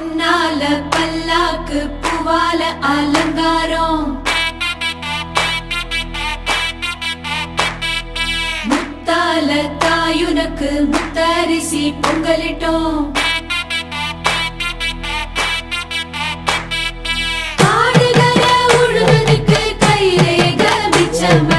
பொன்னால பல்லாக்கு பூவால அலங்காரம். முத்தால தாயுனக்கு முத்தரிசி பொங்கலிட்டோம். ஆடுகிற உழுவதுக்கு கைரேக மிச்சமடி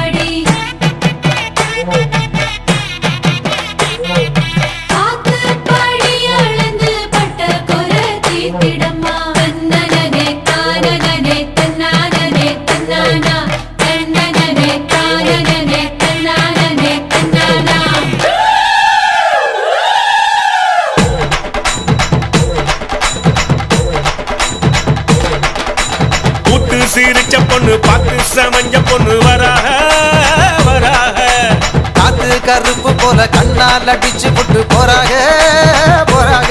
கூத்து சிரிச்ச பொண்ணு பார்த்து சமஞ்ச பொண்ணு வராக வராக. காத்து கருப்பு போல கண்ணால் அடிச்சு புட்டு போறாக போறாக.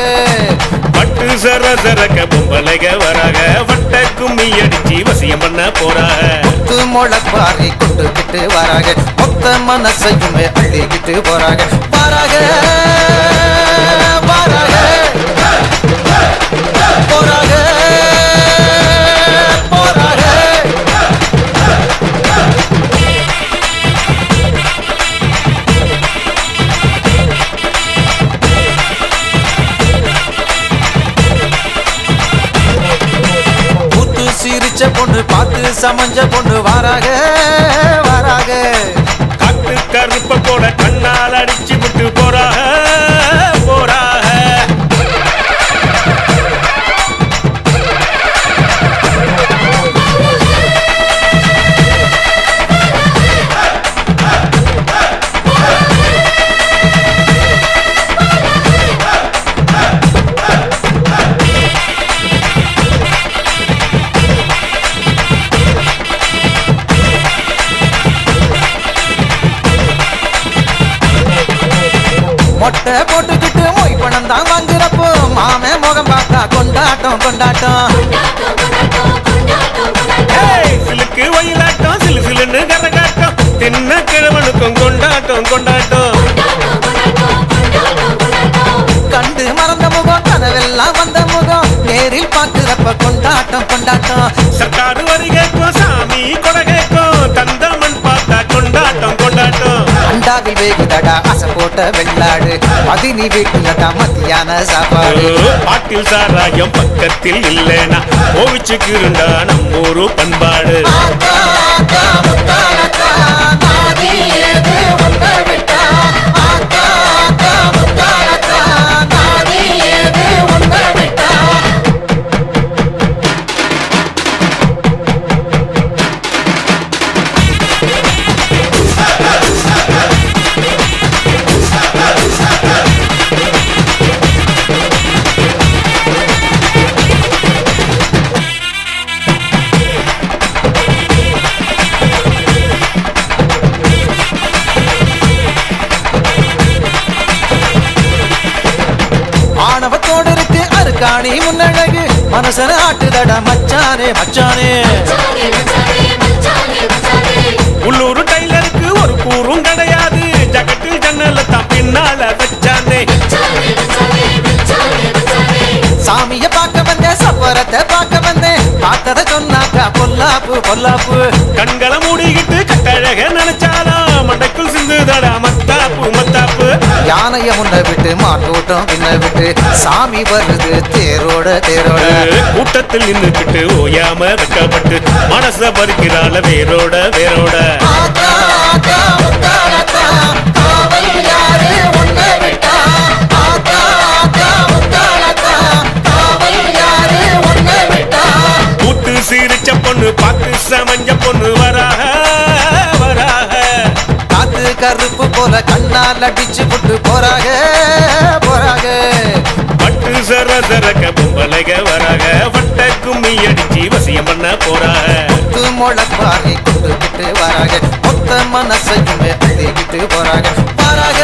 பட்டு சர சரக்க பொம்பளைக வராக. வட்ட கும்மி அடிச்சு வசியம் பண்ண போறாக. முத்து முளைப்பாரி கொண்டுகிட்டு வராக. மொத்த மனசையுமே அள்ளிக்கிட்டு போறாக வராக சமஞ்ச பொண்ணு வாராக வாராக. கட்டு கருப்ப போல கண்ணால் அடிச்சு விட்டு போறாக. மொட்டை போட்டுக்கிட்டு மொய் பணம் தான் வாங்குறப்போ மாமே முகம் பார்த்தா கொண்டாட்டம் கொண்டாட்டம். சிலுக்கு வயலாட்டம் சிலு சிலுன்னு கரகாட்டம். தின்ன கிழவனுக்கும் கொண்டாட்டம், கொண்டாட்டம். கண்டு மறந்த முகம் கனவெல்லாம் வந்த முகம் நேரில் பார்க்கிறப்ப கொண்டாட்டம் கொண்டாட்டம். அண்டாவில் வேகுதடா அசை போட்ட வெள்ளாடு. பதினி வீட்டுல தான் மத்தியான சாப்பாடு. பாட்டில் சாராயம் பக்கத்தில் இல்லைனா. கோவிச்சுக்கிருண்டா நம்மூரு பண்பாடு. ஆத்தா, ஆத்தா, காணி முன்னழகு மனசன ஆட்டுதட மச்சானே மச்சானே. உள்ளூர் டைலருக்கு ஒரு கூறும் கிடையாது. ஜகட்டில் ஜன்னல தான் பின்னால வச்சானே. சாமிய பார்க்க வந்தேன் சப்பரத்தை பார்க்க வந்தேன். பார்த்ததை சொன்னாக்கா பொல்லாப்பு பொல்லாப்பு. கண்களை யானைய முன்ன விட்டு மாட்டோட்டம் பின்ன விட்டு சாமி வருது தேரோட தேரோட. கூட்டத்தில் நின்றுக்கிட்டு ஓயாம வெக்கப்பட்டு மனச பறிக்கிறாள் வேரோட வேரோட. கண்ணால் அடிச்சு புட்டு போறாக போறாக பட்டு சர சரக்க பொம்பளைக வராக வட்ட கும்மி அடிச்சு வசியம் பண்ண போறாக முத்து முளைப்பாரி கொண்டுகிட்டு வராக மொத்த மனசையுமே அள்ளிக்கிட்டு போறாக போறாக